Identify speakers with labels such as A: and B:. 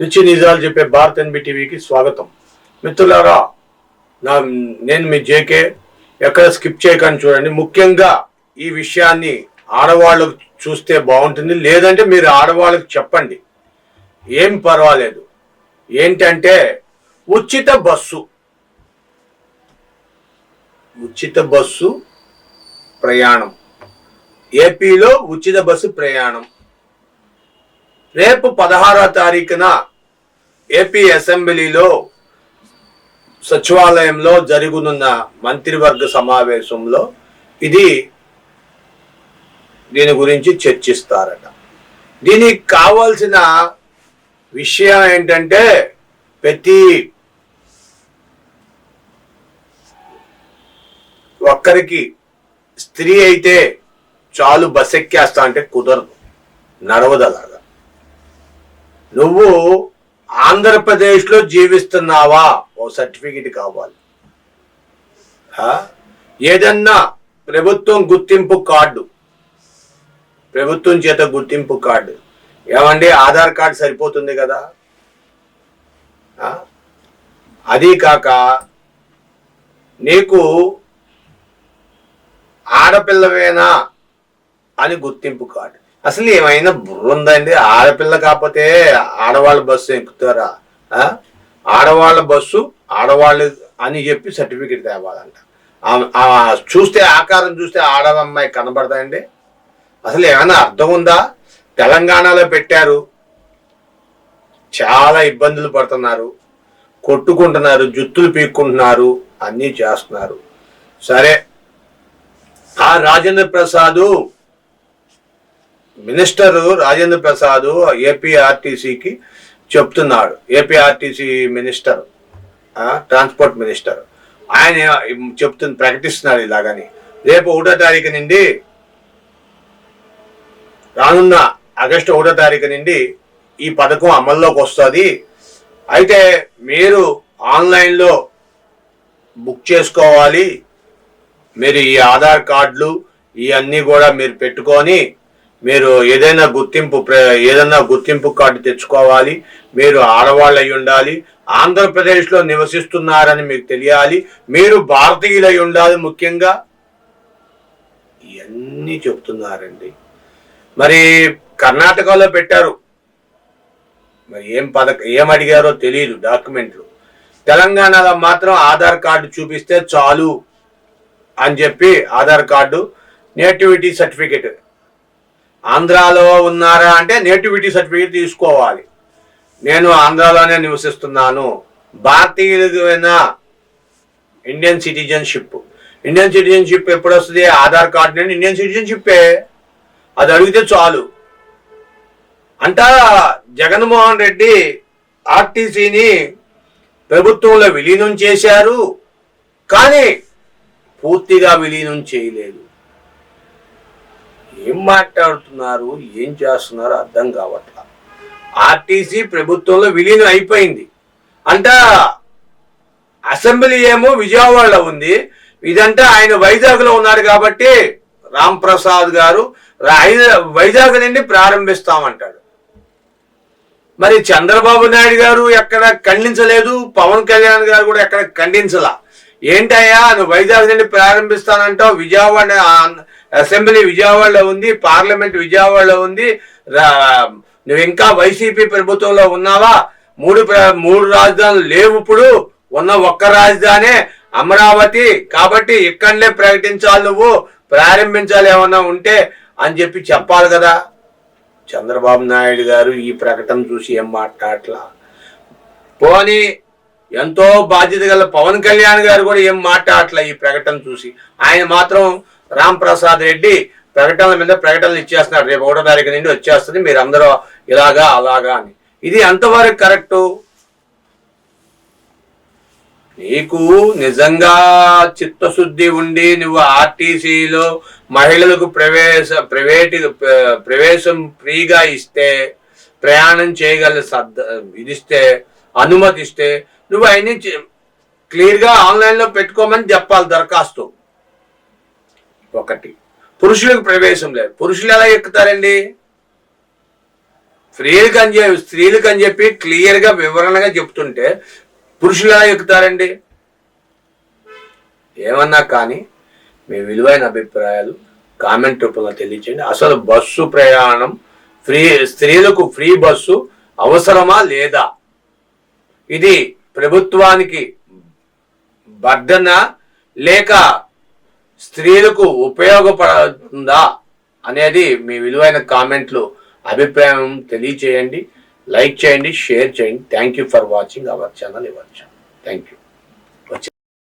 A: నిత్య నిజాలు చెప్పే భారత్ ఎన్బి టీవీకి స్వాగతం. మిత్రులారా నా నేను మీ జేకే. ఎక్కడ స్కిప్ చేయకని చూడండి. ముఖ్యంగా ఈ విషయాన్ని ఆడవాళ్ళకు చూస్తే బాగుంటుంది. లేదంటే మీరు ఆడవాళ్ళకి చెప్పండి. ఏం పర్వాలేదు. ఏంటంటే ఉచిత బస్సు. ఉచిత బస్సు ప్రయాణం. ఏపీలో ఉచిత బస్సు ప్రయాణం. రేపు పదహారో తారీఖున ఏపీ అసెంబ్లీలో సచివాలయంలో జరుగునున్న మంత్రివర్గ సమావేశంలో ఇది దీని గురించి చర్చిస్తారట. దీనికి కావాల్సిన విషయం ఏంటంటే ప్రతి ఒక్కరికి స్త్రీ అయితే చాలు బస్ ఎక్కేస్తా అంటే కుదరదు. నడవదలాగా. నువ్వు ఆంధ్రప్రదేశ్లో జీవిస్తున్నావా? ఓ సర్టిఫికెట్ కావాలి. ఏదన్నా ప్రభుత్వం గుర్తింపు కార్డు. ప్రభుత్వం చేత గుర్తింపు కార్డు. ఏమండి ఆధార్ కార్డు సరిపోతుంది కదా? అది కాక నీకు ఆడపిల్లవేనా అని గుర్తింపు కార్డు. అసలు ఏమైనా బుర్ర ఉందండి? ఆడపిల్ల కాకపోతే ఆడవాళ్ళ బస్సు ఎక్కుతారా? ఆడవాళ్ళ బస్సు ఆడవాళ్ళు అని చెప్పి సర్టిఫికెట్ తేవాలంట. చూస్తే ఆకారం చూస్తే ఆడవమ్మాయి కనబడతాయండి? అసలు ఏమైనా అర్థం ఉందా? తెలంగాణలో పెట్టారు. చాలా ఇబ్బందులు పడుతున్నారు. కొట్టుకుంటున్నారు జుత్తులు పీక్కుంటున్నారు అన్నీ చేస్తున్నారు. సరే. ఆ రాజేంద్ర ప్రసాదు మినిస్టర్ రాజేంద్ర ప్రసాద్ ఏపీఆర్టీసీకి చెప్తున్నాడు. APRTC minister transport minister. ఆయన చెప్తున్న ప్రకటిస్తున్నాడు ఇలాగని. రేపు ఒకటో తారీఖు నుండి రానున్న ఆగస్టు ఒకటో తారీఖు నుండి ఈ పథకం అమల్లోకి వస్తుంది. అయితే మీరు ఆన్లైన్లో బుక్ చేసుకోవాలి. మీరు ఈ ఆధార్ కార్డులు ఇవన్నీ కూడా మీరు పెట్టుకొని మీరు ఏదైనా గుర్తింపు ప్ర- ఏదైనా గుర్తింపు కార్డు తెచ్చుకోవాలి మీరు ఆడవాళ్ళు అయి ఉండాలి ఆంధ్రప్రదేశ్లో నివసిస్తున్నారని మీకు తెలియాలి మీరు భారతీయులై ఉండాలి ముఖ్యంగా. ఇవన్నీ చెప్తున్నారండి. మరి కర్ణాటకలో పెట్టారు. మరి ఏం పథక ఏం అడిగారో తెలియదు డాక్యుమెంట్లు. తెలంగాణలో మాత్రం ఆధార్ కార్డు చూపిస్తే చాలు అని చెప్పి ఆధార్ కార్డు నేటివిటీ సర్టిఫికెట్. ఆంధ్రాలో ఉన్నారా అంటే నేటివిటీ సర్టిఫికేట్ తీసుకోవాలి. నేను ఆంధ్రాలోనే నివసిస్తున్నాను. భారతీయులైన ఇండియన్ సిటిజన్షిప్. ఇండియన్ సిటిజన్షిప్ ఎప్పుడు వస్తుంది ఆధార్ కార్డు నేను ఇండియన్ సిటిజన్షిప్పే. అది అడిగితే చాలు. అంట జగన్మోహన్ రెడ్డి ఆర్టీసీని ప్రభుత్వంలో విలీనం చేశారు. కానీ పూర్తిగా విలీనం చేయలేదు. ఏం మాట్లాడుతున్నారు ఏం చేస్తున్నారు అర్థం కావట్లా. ఆర్టీసీ ప్రభుత్వంలో విలీనం అయిపోయింది. అంట అసెంబ్లీ ఏమో విజయవాడలో ఉంది. ఇదంతా ఆయన వైజాగ్లో ఉన్నారు కాబట్టి రామ్ ప్రసాద్ గారు ఆయన వైజాగ్ నుండి ప్రారంభిస్తామంటాడు. మరి చంద్రబాబు నాయుడు గారు ఎక్కడ ఖండించలేదు పవన్ కళ్యాణ్ గారు కూడా ఎక్కడ ఖండించలా? ఏంటయ్యా నువ్వు వైజాగ్ నుండి ప్రారంభిస్తానంటావు విజయవాడ అసెంబ్లీ విజయవాడలో ఉంది పార్లమెంట్ విజయవాడలో ఉంది రా- నువ్వు ఇంకా వైసీపీ ప్రభుత్వంలో ఉన్నావా? మూడు ప్ర- మూడు రాజధానులు లేవు ఇప్పుడు ఉన్న ఒక్క రాజధానే అమరావతి. కాబట్టి ఇక్కడనే ప్రకటించాలి నువ్వు ప్రారంభించాలి ఏమన్నా ఉంటే అని చెప్పి చెప్పాలి కదా. చంద్రబాబు నాయుడు గారు ఈ ప్రకటన చూసి ఏం మాట్లాడలా పోనీ ఎంతో బాధ్యత గల పవన్ కళ్యాణ్ గారు కూడా ఏం మాట్లాడట్లే ఈ ప్రకటన చూసి. ఆయన మాత్రం రామ్ ప్రసాద్ రెడ్డి ప్రకటనల మీద ప్రకటనలు ఇచ్చేస్తున్నారు రేపు ఒకటో తారీఖు నుండి వచ్చేస్తుంది. మీరు అందరూ ఇలాగా అలాగా అని. ఇది ఎంతవరకు కరెక్టు? నీకు నిజంగా చిత్తశుద్ధి ఉండి నువ్వు ఆర్టీసీలో మహిళలకు ప్రవేశ ప్రైవేట్ ప్రవేశం ఫ్రీగా ఇస్తే ప్రయాణం చేయగల సద్ ఇదిస్తే అనుమతిస్తే నువ్వు అయిన క్లియర్గా ఆన్లైన్లో పెట్టుకోమని చెప్పాలి దరఖాస్తు. ఒకటి. పురుషులకు ప్రవేశం లేదు. పురుషులు ఎలా ఎక్కుతారండి? స్త్రీలకు అని చెప్పి స్త్రీలకు అని చెప్పి క్లియర్గా వివరణగా చెప్తుంటే పురుషులు ఎలా ఎక్కుతారండి? ఏమన్నా కానీ మీ విలువైన అభిప్రాయాలు కామెంట్ రూపంలో తెలియచేయండి. అసలు బస్సు ప్రయాణం ఫ్రీ స్త్రీలకు ఫ్రీ బస్సు అవసరమా లేదా? ఇది ప్రభుత్వానికి బర్ధన లేక స్త్రీలకు ఉపయోగపడుతుందా అనేది మీ విలువైన కామెంట్లు అభిప్రాయం తెలియచేయండి లైక్ చేయండి షేర్ చేయండి. Thank you for watching our channel ఇవ్వచ్చు థ్యాంక్ యూ